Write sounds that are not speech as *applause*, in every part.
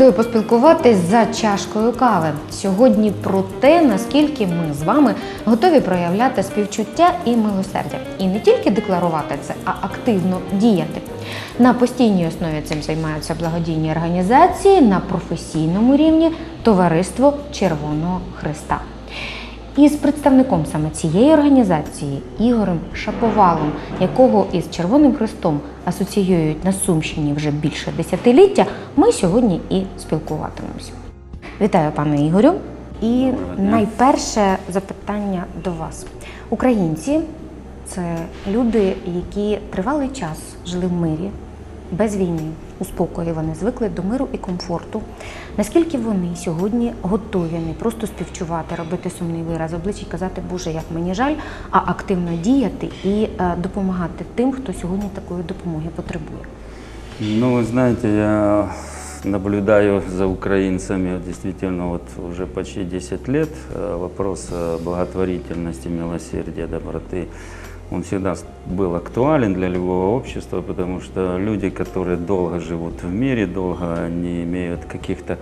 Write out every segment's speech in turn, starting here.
Нагодою поспілкуватись за чашкою кави. Сьогодні про те, наскільки ми з вами готові проявляти співчуття і милосердя, і не тільки декларувати це, а активно діяти. На постійній основі цим займаються благодійні організації на професійному рівні Товариство Червоного Христа. Із представником саме цієї організації Ігорем Шаповалом, якого із Червоним Хрестом асоціюють на Сумщині вже більше десятиліття, ми сьогодні і спілкуватимемося. Вітаю, пане Ігорю. І найперше запитання до вас. Українці це люди, які тривалий час жили в мирі, без війни, у спокої. Вони звикли до миру і комфорту. Наскільки вони сьогодні готові не просто співчувати, робити сумний вираз обличчя і казати, Боже, як мені жаль, а активно діяти і е, допомагати тим, хто сьогодні такої допомоги потребує. Ну, вы знаете, я наблюдаю за украинцами вот, действительно вот уже почти 10 лет. Э, Вопрос э, благотворительности, милосердия, доброты, Он всегда был актуален для любого общества, потому что люди, которые долго живут в мире, долго не имеют каких-то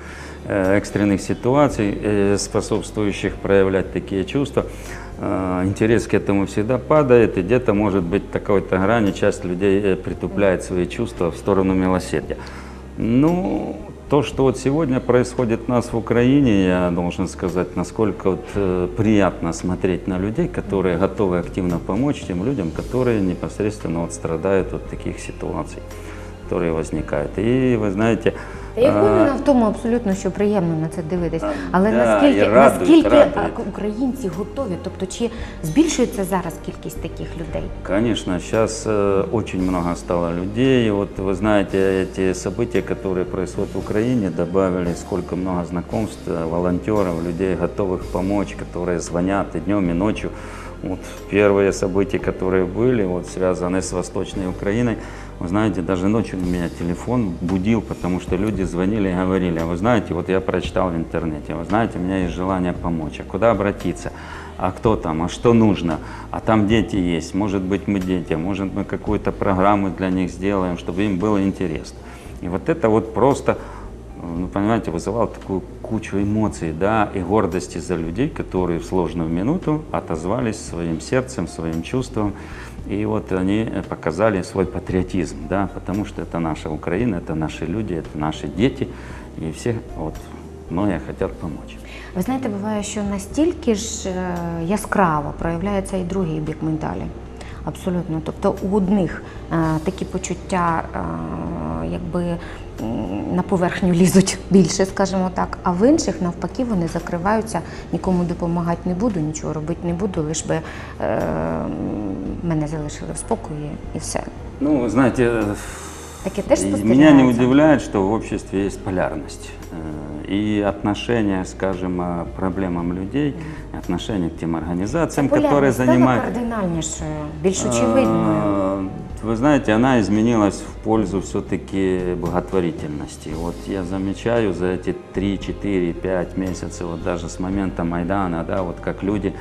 э, экстренных ситуаций, э, способствующих проявлять такие чувства, э, интерес к этому всегда падает, и где-то, может быть, такой-то грани часть людей притупляет свои чувства в сторону милосердия. Ну, то, что вот сегодня происходит у нас в Украине, я должен сказать, насколько вот, э, приятно смотреть на людей, которые готовы активно помочь тем людям, которые непосредственно вот страдают от таких ситуаций, которые возникают. И вы знаете, Я а, впевнена в тому абсолютно, що приємно на це дивитись. Але да, наскільки, і радують, наскільки радують. а, українці готові? Тобто, чи збільшується зараз кількість таких людей? Конечно, сейчас э, очень много стало людей. Вот вы знаете, эти события, которые происходят в Украине, добавили сколько много знакомств, э, волонтеров, людей, готовых помочь, которые звонят и днем, и ночью. Вот первые события, которые были, вот связаны с Восточной Украиной, вы знаете, даже ночью у меня телефон будил, потому что люди звонили и говорили, а вы знаете, вот я прочитал в интернете, вы знаете, у меня есть желание помочь, а куда обратиться? а кто там, а что нужно, а там дети есть, может быть мы дети, может мы какую-то программу для них сделаем, чтобы им было интересно. И вот это вот просто, ну понимаете, вызывало такую кучу эмоций, да, и гордости за людей, которые в сложную минуту отозвались своим сердцем, своим чувством, и вот они э, показали свой патриотизм, да, потому что это наша Украина, это наши люди, это наши дети, и все вот многие хотят помочь. Ви знаєте, буває, що настільки ж е, яскраво проявляється і другий бік медалі. Абсолютно. Тобто у одних е, такі почуття е, якби на поверхню лізуть більше, скажімо так, а в інших навпаки вони закриваються, нікому допомагати не буду, нічого робити не буду, лиш би е, мене залишили в спокої і все. Ну, вы знаете, Таке теж Меня не удивляет, что в обществе есть полярность. Э, И отношение, скажем, к проблемам людей, и отношение к тем организациям, которые Популярність стала занимают... кардинальнішою, більш очевидною. Э, Вы знаете, она изменилась в пользу все-таки благотворительности. Вот я замечаю за эти 3, 4, 5 месяцев, вот даже с момента Майдана, да, вот как люди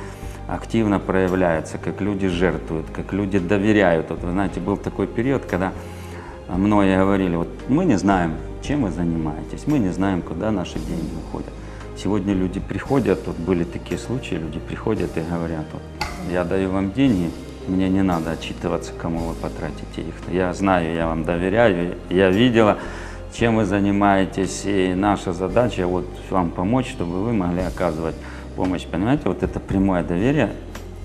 активно проявляются, как люди жертвуют, как люди доверяют. Вот вы знаете, был такой период, когда многие говорили, вот мы не знаем, чем вы занимаетесь, мы не знаем, куда наши деньги уходят. Сегодня люди приходят, вот были такие случаи, люди приходят и говорят, вот, я даю вам деньги, мне не надо отчитываться, кому вы потратите их. Я знаю, я вам доверяю, я видела, чем вы занимаетесь, и наша задача вот вам помочь, чтобы вы могли оказывать помощь. Понимаете, вот это прямое доверие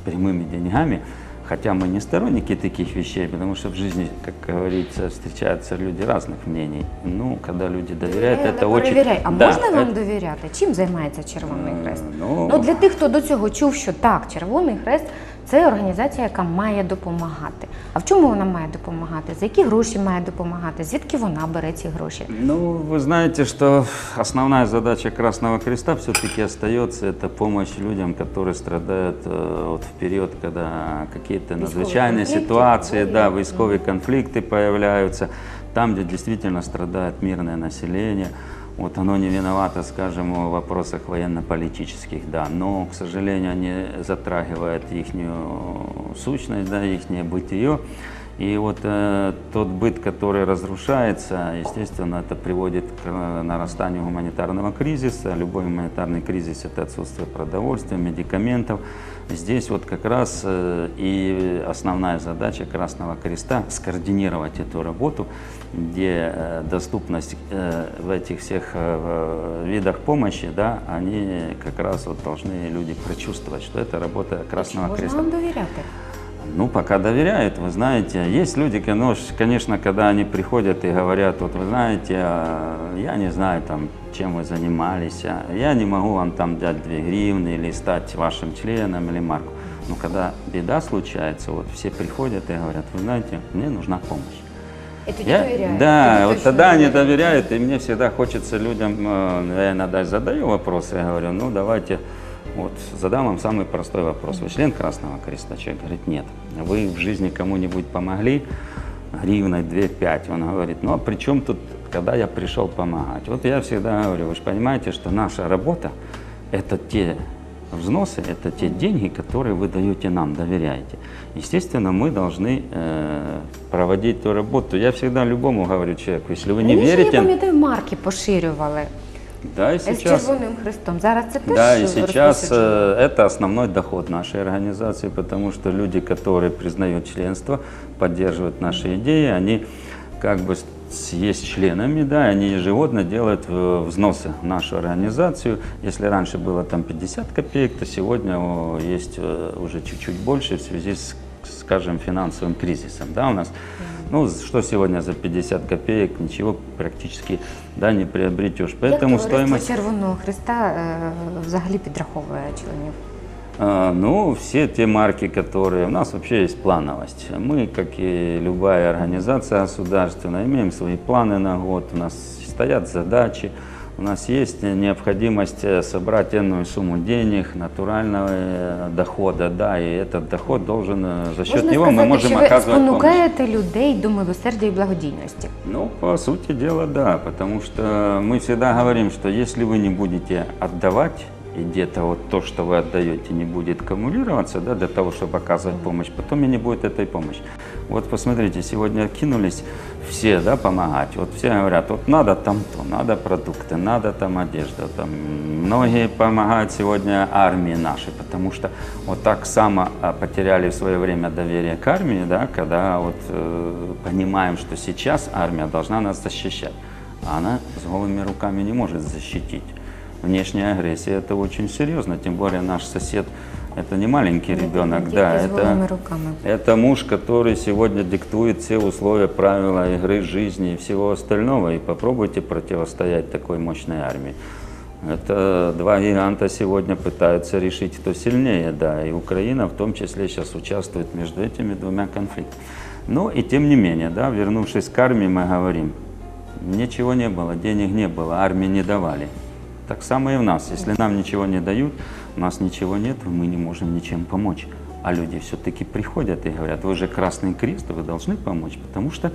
прямыми деньгами, хотя мы не сторонники таких вещей, потому что в жизни, как говорится, встречаются люди разных мнений. Ну, когда люди доверяют, Перевіряй, это але очень... перевіряй. А Да, можна вам это- довіряти? Чим займається Червоний Е, Хрест? ну- Ну для тих, хто до цього чув, що так, Червоний Хрест це організація, яка має допомагати. А в чому вона має допомагати? За які гроші має допомагати? Звідки вона бере ці гроші? Ну, вы знаете, что основная задача Красного Креста все-таки остается, это помощь людям, которые страдают э, вот в период, когда какие-то надзвычайные конфликты, ситуации, да, войны. войсковые конфликты появляются, там, где действительно страдает мирное население. Вот оно не виновато, скажем, в вопросах военно-политических, да, но, к сожалению, они затрагивают их сущность, да, их бытие. И вот э, тот быт, который разрушается, естественно, это приводит к э, нарастанию гуманитарного кризиса. Любой гуманитарный кризис – это отсутствие продовольствия, медикаментов. Здесь вот как раз э, и основная задача Красного Креста – скоординировать эту работу, где э, доступность э, в этих всех э, видах помощи, да, они как раз вот должны люди прочувствовать, что это работа Красного Можна Креста. вам довіряти? Ну, пока доверяют, вы знаете. Есть люди, коно- конечно, когда они приходят и говорят, вот вы знаете, а, я не знаю, там, чем вы занимались, а я не могу вам там дать 2 гривны или стать вашим членом или марку. Но когда беда случается, вот все приходят и говорят, вы знаете, мне нужна помощь. І тоді Я- довіряють. да, Тоді вот точно тогда они довіряють. доверяют, и мне всегда хочется людям, э, я иногда задаю вопросы, я говорю, ну давайте, вот задам вам самый простой вопрос. Вы член Красного Креста? Человек говорит, нет. Вы в жизни кому-нибудь помогли? Гривной 2-5. Он говорит, ну а при чем тут, когда я пришел помогать? Вот я всегда говорю, вы же понимаете, что наша работа – это те взносы, это те деньги, которые вы даете нам, доверяете. Естественно, мы должны э, проводить ту работу. Я всегда любому говорю человеку, если вы не я верите, пам'ятаю, марки поширювали да, и сейчас, Червоним Христом. Зараз теж да, и сейчас э, это основной доход нашей организации, потому что люди, которые признают членство, поддерживают наши идеи, они как бы с- есть членами, да, они ежегодно делают э, взносы в нашу организацию. Если раньше было там 50 копеек, то сегодня есть э, уже чуть-чуть больше в связи с, скажем, финансовым кризисом, да, у нас. Ну, что сегодня за 50 копеек, ничего практически, да, не приобретешь. Поэтому Як товариство стоимость... Червоного Христа е, взагалі підраховує членів? А, Ну, все те марки, которые... У нас вообще есть плановость. Мы, как и любая организация государственная, имеем свои планы на год, у нас стоят задачи, у нас есть необходимость э, собрать энную сумму денег, натурального э, дохода, да, и этот доход должен, э, за счет Можна него сказати, мы можем що ви оказывать помощь. спонукаєте людей до милосердя і благодійності. Ну, по сути дела, да, потому что мы всегда говорим, что если вы не будете отдавать, и где-то вот то, что вы отдаете, не будет аккумулироваться, да, для того, чтобы оказывать помощь, потом и не будет этой помощи. Вот посмотрите, сегодня кинулись все, да, помогать. Вот все говорят, вот надо там то, надо продукты, надо там одежда. Там. Многие помогают сегодня армии нашей, потому что вот так само а, потеряли в свое время доверие к армии, да, когда вот э, понимаем, что сейчас армия должна нас защищать, а она с голыми руками не может защитить. Внешняя агрессия это очень серьезно, тем более наш сосед это не маленький ребенок, да, это, руками. это муж, который сегодня диктует все условия, правила игры, жизни и всего остального. И попробуйте противостоять такой мощной армии. Это два гиганта сегодня пытаются решить, кто сильнее, да, и Украина в том числе сейчас участвует между этими двумя конфликтами. Но и тем не менее, да, вернувшись к армии, мы говорим, ничего не было, денег не было, армии не давали. Так само и в нас. Если нам ничего не дают, у нас ничего нет, мы не можем ничем помочь. А люди все-таки приходят и говорят, вы же Красный Крест, вы должны помочь, потому что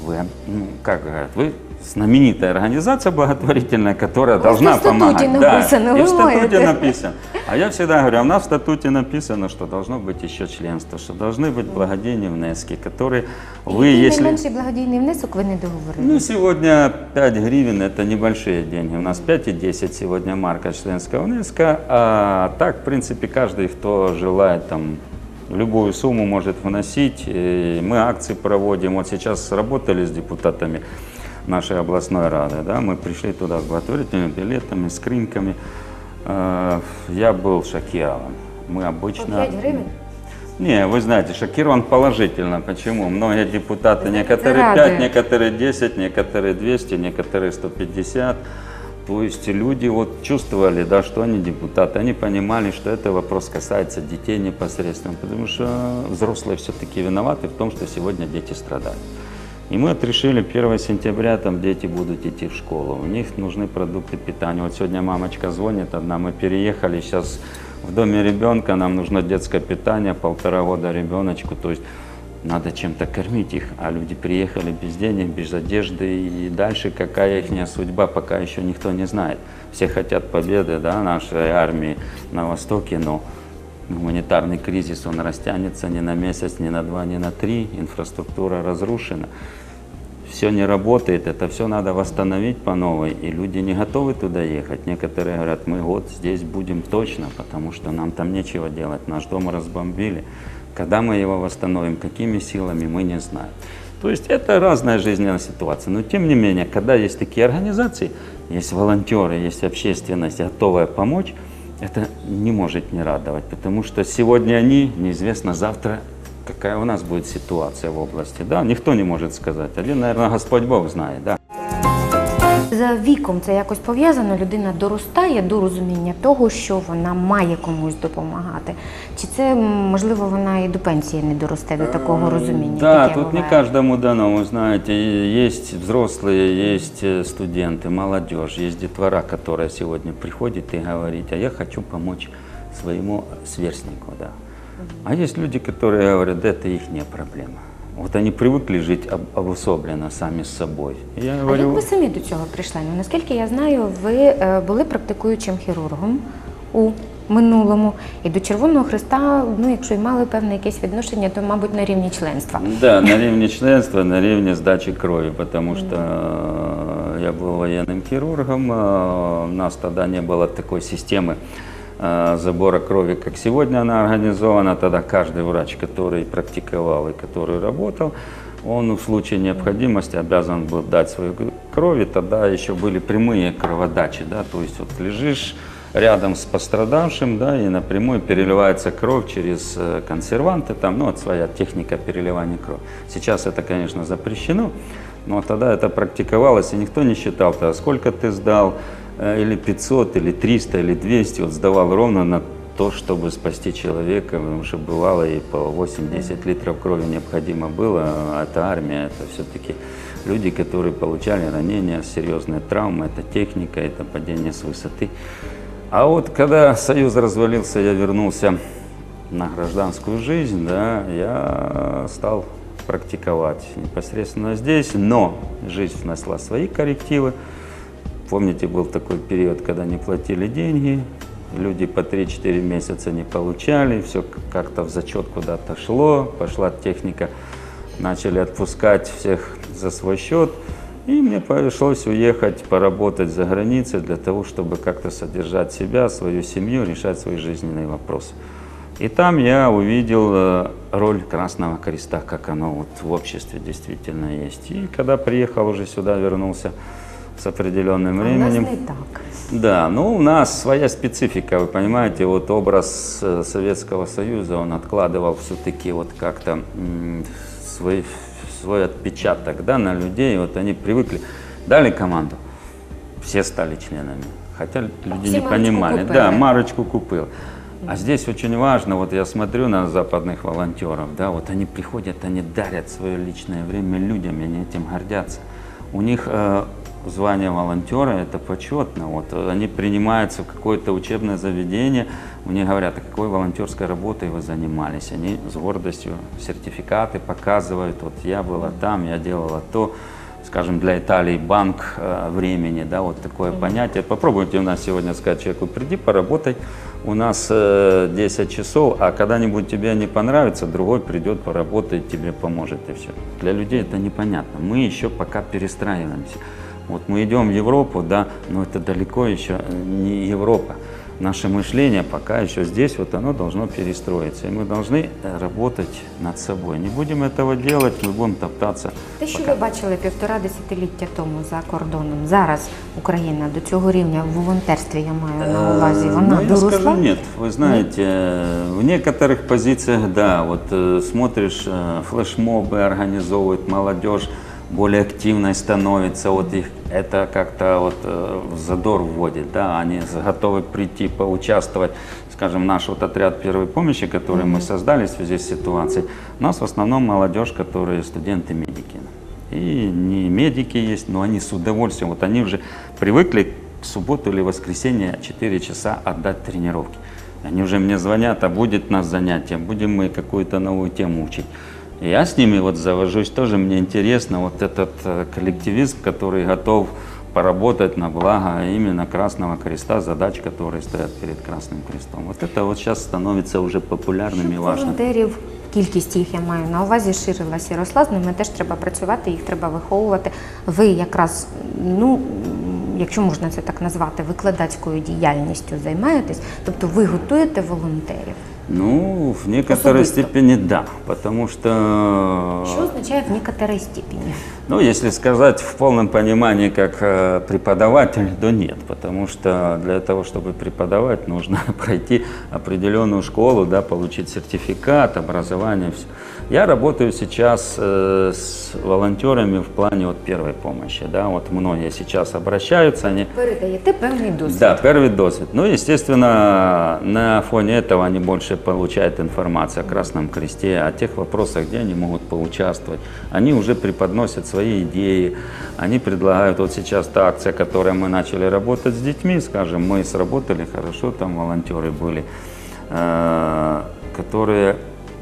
вы, ну, как говорят, вы знаменитая организация благотворительная, которая в должна статуте помогать. написано, да, и в вы статуте можете. написано. А я всегда говорю, а у нас в статуте написано, что должно быть еще членство, что должны быть благодейные внески, которые вы, Який если... найменший благодійний внесок ви не договорили? Ну, сегодня 5 гривен – это небольшие деньги. У нас 5 и 10 сегодня марка членского внеска. А так, в принципе, каждый, кто желает там любую сумму может вносить. И мы акции проводим. Вот сейчас работали с депутатами Нашей областной рады. Да? Мы пришли туда с благотворительными билетами, скриньками. Э, Я был шокирован. Мы обычно... 5 гривень? Не, вы знаете, шокирован положительно. Почему? Многие депутаты, некоторые радует. 5, некоторые 10, некоторые 200, некоторые 150. То есть люди вот чувствовали, да, что они депутаты, они понимали, что это вопрос касается детей непосредственно, потому что взрослые все-таки виноваты в том, что сегодня дети страдают. И мы вот решили 1 сентября там дети будут идти в школу, у них нужны продукты питания. Вот сегодня мамочка звонит одна, мы переехали, сейчас в доме ребенка, нам нужно детское питание, полтора года ребеночку, то есть надо чем-то кормить их, а люди приехали без денег, без одежды, и дальше какая их судьба, пока еще никто не знает. Все хотят победы да, нашей армии на Востоке, но гуманитарный кризис, он растянется не на месяц, не на два, не на три, инфраструктура разрушена. Все не работает, это все надо восстановить по новой, и люди не готовы туда ехать. Некоторые говорят, мы год здесь будем точно, потому что нам там нечего делать, наш дом разбомбили. Когда мы его восстановим, какими силами, мы не знаем. То есть это разная жизненная ситуация. Но тем не менее, когда есть такие организации, есть волонтеры, есть общественность, готовая помочь, это не может не радовать, потому что сегодня они, неизвестно завтра, какая у нас будет ситуация в области. Да, никто не может сказать. Один, наверное, Господь Бог знает. Да. За віком це якось пов'язано, людина доростає до розуміння того, що вона має комусь допомагати. Чи це м, можливо вона і до пенсії не доросте до такого розуміння? Да, Таке тут не буває. каждому дано, вы знаете, и есть взрослые, есть э, студенты, молодежь, есть детвора, которая сегодня приходит и говорит, а я хочу помочь своему сверстнику, да. А есть люди, которые говорят, да, это их не проблема. Вот они привыкли жить об- обособленно сами с собой. И я А як говорю, ви самі до цього прийшли? Ну, наскільки я знаю, ви е, були практикуючим хірургом у минулому і до Червоного Христа, ну якщо й мали певне якесь відношення, то мабуть на рівні членства. Да, на рівні *laughs* членства, на рівні здачі крові, потому что э, я был военным хирургом, э, у нас тогда не было такой системы э, Забора крови, как сегодня она организована. Тогда каждый врач, который практиковал и который работал, он в случае необходимости обязан был дать свою кровь, и тогда еще были прямые кроводачи, да, то есть вот лежишь рядом с пострадавшим, да, и напрямую переливается кровь через э, консерванты, там, ну, вот своя техника переливания крови. Сейчас это, конечно, запрещено, но тогда это практиковалось, и никто не считал, -то, сколько ты сдал, э, или 500, или 300, или 200, вот сдавал ровно на то, чтобы спасти человека, потому что бывало и по 8-10 литров крови необходимо было, а это армия, это все-таки люди, которые получали ранения, серьезные травмы, это техника, это падение с высоты. А вот когда Союз развалился, я вернулся на гражданскую жизнь, да, я стал практиковать непосредственно здесь, но жизнь внесла свои коррективы. Помните, был такой период, когда не платили деньги, люди по 3-4 месяца не получали, все как-то в зачет куда-то шло, пошла техника, начали отпускать всех за свой счет. И мне пришлось уехать, поработать за границей для того, чтобы как-то содержать себя, свою семью, решать свои жизненные вопросы. И там я увидел э, роль Красного Креста, как оно вот в обществе действительно есть. И когда приехал уже сюда, вернулся с определенным А у нас временем. не так. Да, ну у нас своя специфика, вы понимаете, вот образ э, Советского Союза, он откладывал все-таки вот как-то свой, свой отпечаток да, на людей, вот они привыкли, дали команду, все стали членами, хотя люди Все не понимали, купили. да, марочку купил. А здесь очень важно, вот я смотрю на западных волонтеров, да, вот они приходят, они дарят свое личное время людям, и они этим гордятся. У них э, звание волонтера это почетно. Вот э, они принимаются в какое-то учебное заведение, них говорят, а какой волонтерской работой вы занимались. Они с гордостью сертификаты показывают, вот я была там, я делала то. Скажем, для Италии банк э, времени, да, вот такое понятие. Попробуйте у нас сегодня сказать человеку, приди, поработай, у нас э, 10 часов, а когда-нибудь тебе не понравится, другой придет, поработает, тебе поможет и все. Для людей это непонятно. Мы еще пока перестраиваемся. Вот мы идем в Европу, да, но это далеко еще не Европа. Наше мышление пока еще здесь, вот оно должно перестроиться. И мы должны э, работать над собой. Не будем этого делать, мы будем топтаться. Те, що ви бачили півтора десятиліття тому за кордоном, зараз Україна до цього рівня в волонтерстві я маю на увазі. Э, Вона ну, я доросла? скажу нет. Вы знаете, э, в некоторых позициях, да, вот э, смотришь, э, флешмобы организовывают, молодежь более активной становится, вот их это как-то вот э, в задор вводит, да, они готовы прийти, поучаствовать. Скажем, наш вот отряд первой помощи, который мы создали в связи с ситуацией, у нас в основном молодежь, которые студенты-медики. И не медики есть, но они с удовольствием, вот они уже привыкли в субботу или воскресенье 4 часа отдать тренировки. Они уже мне звонят, а будет нас занятие, будем мы какую-то новую тему учить. И я с ними вот завожусь, тоже мне интересно вот этот э, коллективизм, который готов поработать на благо именно Красного Креста, задач, которые стоят перед Красным Крестом. Вот это вот сейчас становится уже популярным и важным. Волонтерів, кількість їх я маю на увазі, ширилась і росла. З ними теж треба працювати, їх треба виховувати. Ви якраз, ну м, якщо можна це так назвати, викладацькою діяльністю займаєтесь, тобто ви готуєте волонтерів. Ну, в некоторой Особисто. степени да, потому что... Що означає в некоторій степені? Ну, если сказать в полном понимании как э, преподаватель, то нет, потому что для того, чтобы преподавать, нужно *laughs* пройти определенную школу, да, получить сертификат, образование. всё. Я работаю сейчас э, с волонтерами в плане вот первой помощи, да, вот многие сейчас обращаются, они Передаєте певний досвід. да, первый досвид. Ну, естественно, на фоне этого они больше получают информацию о Красном Кресте, о тех вопросах, где они могут поучаствовать. Они уже преподносят свои идеи, они предлагают, вот сейчас та акция, которой мы начали работать с детьми, скажем, мы сработали хорошо, там волонтеры были, э, которые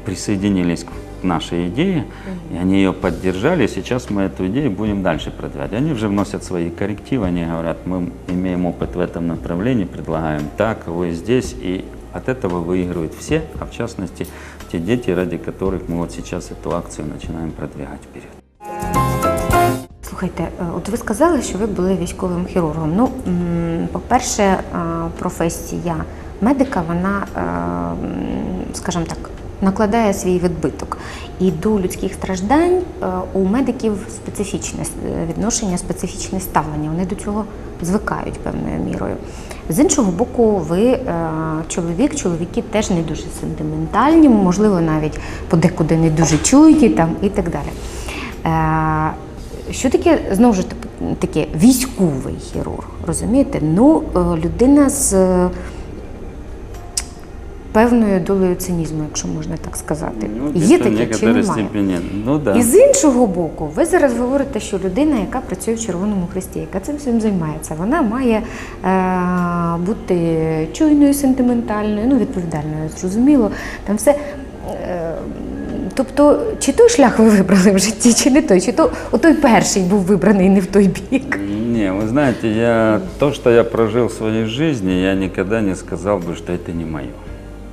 присоединились к нашей идее, и они ее поддержали, и сейчас мы эту идею будем дальше продвигать. Они уже вносят свои коррективы, они говорят, мы имеем опыт в этом направлении, предлагаем так, вы здесь, и от этого выигрывают все, а в частности те дети, ради которых мы вот сейчас эту акцию начинаем продвигать вперед. Слухайте, е, от ви сказали, що ви були військовим хірургом. Ну, м, по-перше, е, професія медика, вона, е, м, скажімо так, накладає свій відбиток. І до людських страждань е, у медиків специфічне е, відношення, специфічне ставлення. Вони до цього звикають певною мірою. З іншого боку, ви е, чоловік, чоловіки теж не дуже сентиментальні, можливо, навіть подекуди не дуже чуйкі там і так далі. Що таке знову ж таки- військовий хірург? Розумієте? Ну, людина з певною долею цинізму, якщо можна так сказати. Ну, Є где-то в таке чи некоторой немає? степени, ну да. І з іншого боку, ви зараз говорите, що людина, яка працює в Червоному Хресті, яка цим всім займається, вона має е, бути чуйною, сентиментальною, ну відповідальною, зрозуміло. Там все. Е, тобто, чи той шлях ви вибрали в житті, чи не той, чи то той перший був вибраний не в той бік. Не, вы знаете, я, то, что я прожил в своей жизни, я никогда не сказал бы, что это не мое.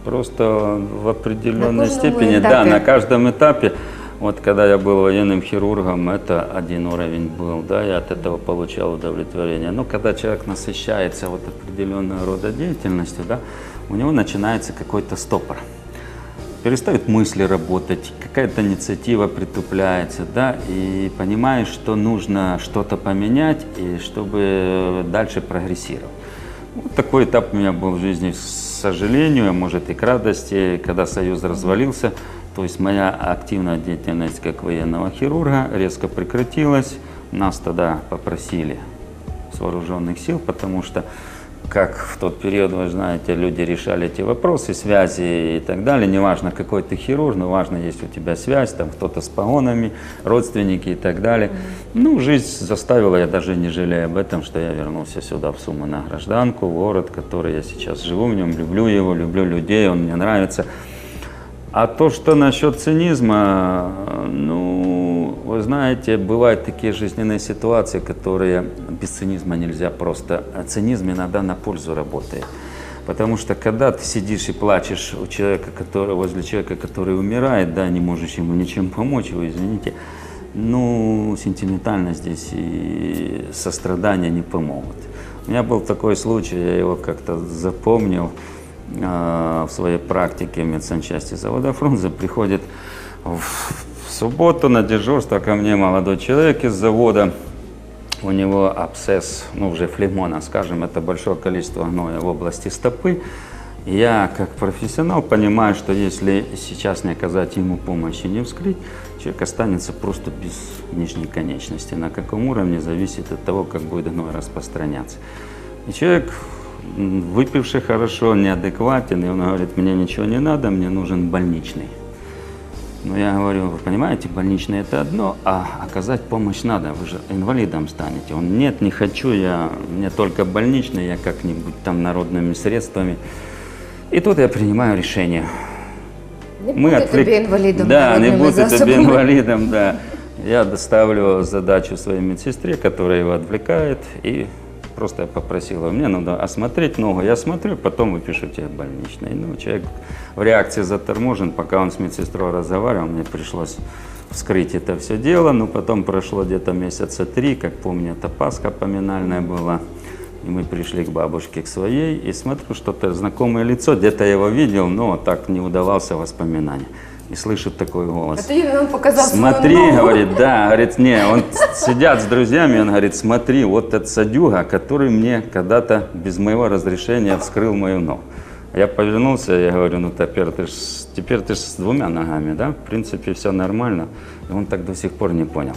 Просто в определенной степени, да, этапе. на каждом этапе, вот когда я был военным хирургом, это один уровень был, да, я от этого получал удовлетворение. Но когда человек насыщается вот определенного рода деятельностью, да, у него начинается какой-то стопор перестают мысли работать, какая-то инициатива притупляется, да, и понимаешь, что нужно что-то поменять, и чтобы дальше прогрессировать. Вот такой этап у меня был в жизни, к сожалению, а может и к радости, когда Союз развалился, то есть моя активная деятельность как военного хирурга резко прекратилась. Нас тогда попросили с вооруженных сил, потому что как в тот период, вы знаете, люди решали эти вопросы, связи и так далее. Неважно, какой ты хирург, но важно, есть у тебя связь, там кто-то с погонами, родственники и так далее. Ну, жизнь заставила, я даже не жалею об этом, что я вернулся сюда, в Сумы, на гражданку, город, который я сейчас живу в нем, люблю его, люблю людей, он мне нравится. А то, что насчет цинизма, ну, вы знаете, бывают такие жизненные ситуации, которые без цинизма нельзя просто. А цинизм иногда на пользу работает. Потому что когда ты сидишь и плачешь у человека, который, возле человека, который умирает, да, не можешь ему ничем помочь, вы извините, ну, сентиментально здесь и сострадания не помогут. У меня был такой случай, я его как-то запомнил э, в своей практике в медсанчасти завода Фрунзе. Приходит в субботу на дежурство ко мне молодой человек из завода. У него абсцесс, ну уже флегмона, скажем, это большое количество гноя в области стопы. Я, как профессионал, понимаю, что если сейчас не оказать ему помощи, не вскрыть, человек останется просто без нижней конечности. На каком уровне зависит от того, как будет гной распространяться. И человек, выпивший хорошо, неадекватен, и он говорит, мне ничего не надо, мне нужен больничный. Но я говорю, вы понимаете, больничный это одно, а оказать помощь надо, вы же инвалидом станете. Он, нет, не хочу, я, мне только больничный, я как-нибудь там народными средствами. И тут я принимаю решение. Не буде отвлек- тобі інвалідом Да, не народними будет тебе засобами. инвалидом, да. Я доставлю задачу своей медсестре, которая его отвлекает, и просто я попросил его, мне надо осмотреть ногу, я смотрю, потом выпишу тебе больничный. Ну, человек в реакции заторможен, пока он с медсестрой разговаривал, мне пришлось вскрыть это все дело, но потом прошло где-то месяца три, как помню, это Пасха поминальная была, и мы пришли к бабушке, к своей, и смотрю, что-то знакомое лицо, где-то я его видел, но так не удавался воспоминания. И слышит такой голос. він нам показав Смотри, говорит, да, *laughs* говорит, не, он сидят с друзьями, он говорит, смотри, вот этот садюга, который мне когда-то без моего разрешения вскрыл мою ногу. Я повернулся, я говорю, ну теперь ты ж, теперь ты ж с двумя ногами, да, в принципе, все нормально. И он так до сих пор не понял,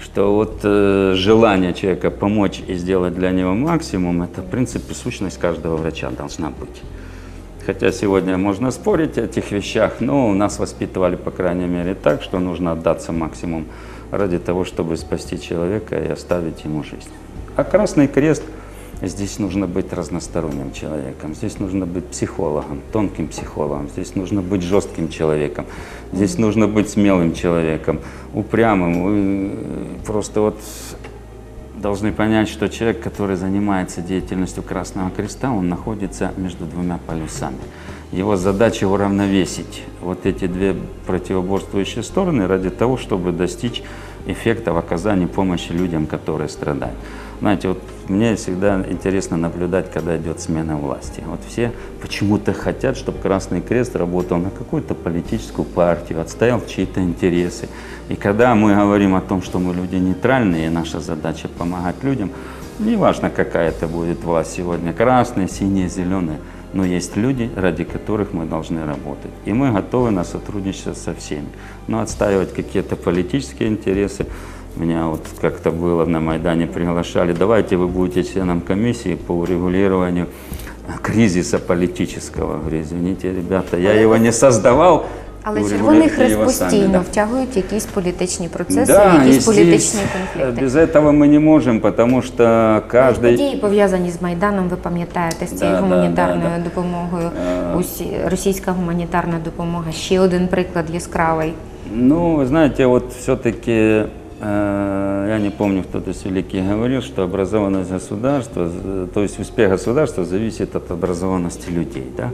что вот э, желание человека помочь и сделать для него максимум, это, в принципе, сущность каждого врача должна быть. Хотя сегодня можно спорить о этих вещах, но нас воспитывали, по крайней мере, так, что нужно отдаться максимум ради того, чтобы спасти человека и оставить ему жизнь. А Красный Крест, здесь нужно быть разносторонним человеком, здесь нужно быть психологом, тонким психологом, здесь нужно быть жестким человеком, здесь нужно быть смелым человеком, упрямым. Просто вот должны понять, что человек, который занимается деятельностью Красного Креста, он находится между двумя полюсами. Его задача уравновесить вот эти две противоборствующие стороны ради того, чтобы достичь эффекта в оказании помощи людям, которые страдают. Знаете, вот мне всегда интересно наблюдать, когда идет смена власти. Вот все почему-то хотят, чтобы Красный Крест работал на какую-то политическую партию, отстоял чьи-то интересы. И когда мы говорим о том, что мы люди нейтральные, и наша задача помогать людям, неважно, какая это будет власть сегодня, красная, синяя, зеленая, но есть люди, ради которых мы должны работать. И мы готовы на сотрудничество со всеми. Но отстаивать какие-то политические интересы, меня вот как-то было на Майдане приглашали, давайте вы будете членом комиссии по урегулированию кризиса политического. Говорю, извините, ребята, я его не создавал. Але Урегулируйте Червоний Хрест его сами, постійно да. втягують якісь політичні процеси, Да, якісь и здесь, політичні э, конфлікти. без этого мы не можем, потому что каждый... Події пов'язані з Майданом, ви пам'ятаєте, з цією Да, да, гуманітарною да, да. допомогою. Е. Усі російська гуманітарна допомога. Ще один приклад яскравий. Ну, вы знаете, вот все-таки, я не помню, кто-то из великих говорил, что образованность государства, э, то есть успех государства зависит от образованности людей. Да?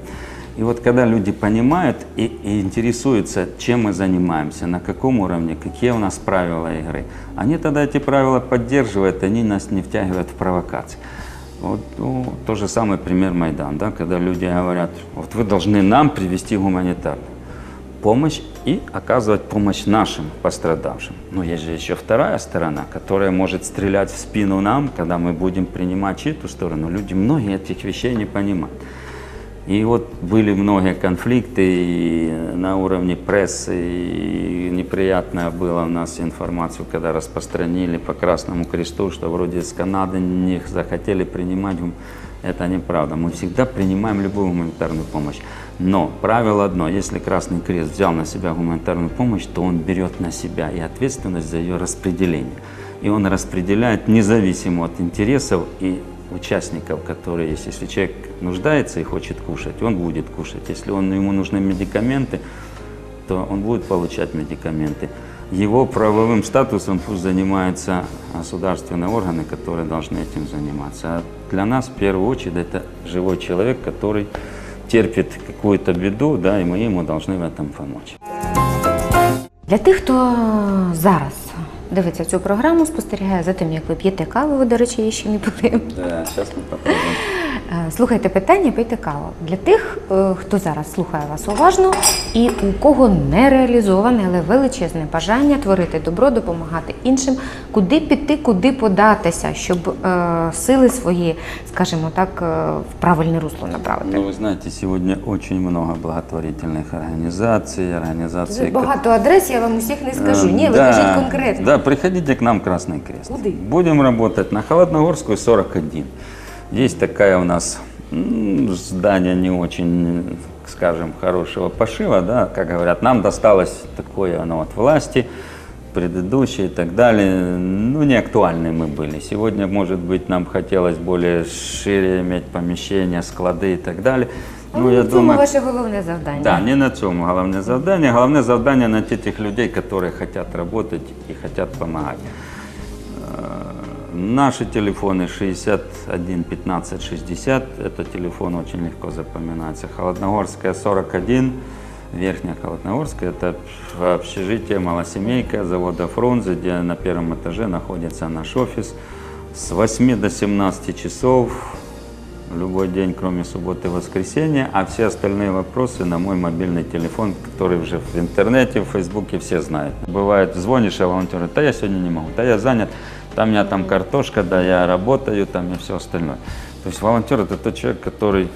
И вот когда люди понимают и, и интересуются, чем мы занимаемся, на каком уровне, какие у нас правила игры, они тогда эти правила поддерживают, они нас не втягивают в провокации. Вот ну, то же самый пример Майдан, да, когда люди говорят, вот вы должны нам привести гуманитарную помощь и оказывать помощь нашим пострадавшим. Но есть же еще вторая сторона, которая может стрелять в спину нам, когда мы будем принимать чью-то сторону. Люди многие этих вещей не понимают. И вот были многие конфликты и на уровне прессы, и неприятная была у нас информацию, когда распространили по Красному Кресту, что вроде из Канады не захотели принимать. Это неправда. Мы всегда принимаем любую гуманитарную помощь. Но правило одно, если Красный Крест взял на себя гуманитарную помощь, то он берет на себя и ответственность за ее распределение. И он распределяет независимо от интересов и участников, которые есть. Если человек нуждается и хочет кушать, он будет кушать. Если он, ему нужны медикаменты, то он будет получать медикаменты. Его правовым статусом пусть занимаются государственные органы, которые должны этим заниматься. А для нас в первую очередь это живой человек, который терпит какую-то беду, да, и мы ему должны в этом помочь. Для тих, хто зараз дивиться цю програму, спостерігає за тим, як ви п'єте каву, ви, до речі, її ще не пили. Да, сейчас мы попробуем. Е, Слухайте питання, пийте каву. Для тих, е, хто зараз слухає вас уважно і у кого не реалізоване, але величезне бажання творити добро, допомагати іншим, куди піти, куди податися, щоб е, сили свої, скажімо так, е, в правильне русло направити. Ну, вы знаете, сегодня очень много благотворительных организаций, организаций... Тут багато адрес, я вам усіх не скажу. Э, Ні, ви да, кажіть конкретно. Да, приходите к нам в Красный Крест. Куды? Будем работать на Холодногорскую 41. Есть такая у нас здание не очень, скажем, хорошего пошива, да, как говорят, нам досталось такое оно от власти, предыдущие и так далее, ну, не актуальны мы были. Сегодня, может быть, нам хотелось более шире иметь помещения, склады и так далее. Ну, я Це думаю, ваше головне завдання. Да, не на цьому головне завдання. Головне завдання найти тих людей, які хочуть працювати і хочуть допомагати. Наши телефоны 61 15 60, это телефон очень легко запоминается. Холодногорская 41, Верхняя Холодногорская, это общежитие малосемейка завода Фрунзе, где на первом этаже находится наш офис. С 8 до 17 часов любой день, кроме субботы и воскресенья, а все остальные вопросы на мой мобильный телефон, который уже в интернете, в фейсбуке все знают. Бывает, звонишь, а волонтеры, да я сегодня не могу, да я занят, там у меня там картошка, да я работаю, там и все остальное. То есть волонтер это тот человек, который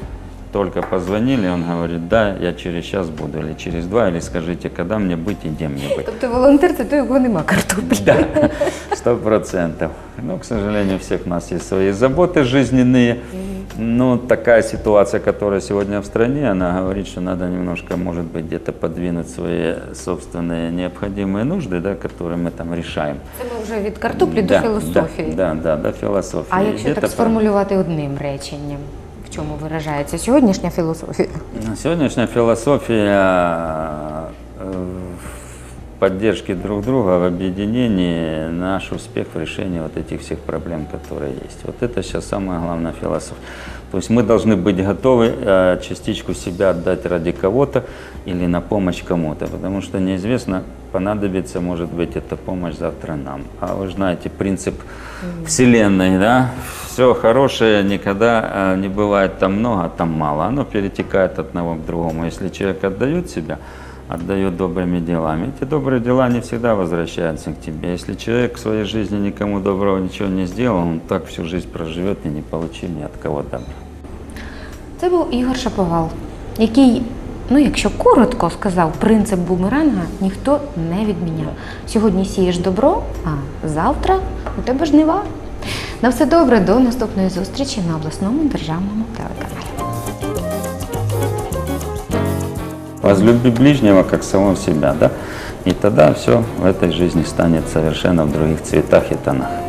только позвонили, он говорит, да, я через час буду, или через два, или скажите, когда мне быть и где мне быть. Тобто волонтер це той, кого нема картоплі. Да, сто процентов. Но, к сожалению, у всех у нас есть свои заботы жизненные. Но такая ситуация, которая сегодня в стране, она говорит, что надо немножко, может быть, где-то подвинуть свои собственные необходимые нужды, да, которые мы там решаем. Це ми вже від картоплі до Да, філософії. Да, да, да, до философии. А якщо Где-то так сформулювати одним реченням, в чому виражається сьогоднішня філософія? Сегодняшняя философия в поддержке друг друга, в объединении, наш успех в решении вот этих всех проблем, которые есть. Вот это сейчас самая главная философия. То есть мы должны быть готовы э, частичку себя отдать ради кого-то или на помощь кому-то, потому что неизвестно, понадобится, может быть, эта помощь завтра нам. А вы знаете принцип Вселенной, да? Все хорошее никогда э, не бывает там много, а там мало. Оно перетекает от одного к другому. Если человек отдает себя, отдает добрыми делами, эти добрые дела не всегда возвращаются к тебе. Если человек в своей жизни никому доброго ничего не сделал, он так всю жизнь проживет и не получит ни от кого добра. Це був Ігор Шаповал, який, ну якщо коротко сказав, принцип бумеранга ніхто не відміняв. Сьогодні сієш добро, а завтра у тебе жнива. На все добре, до наступної зустрічі на обласному державному телеканалі. Возлюби ближнего, как самого себя, да? И тогда все в этой жизни станет совершенно в других цветах и тонах.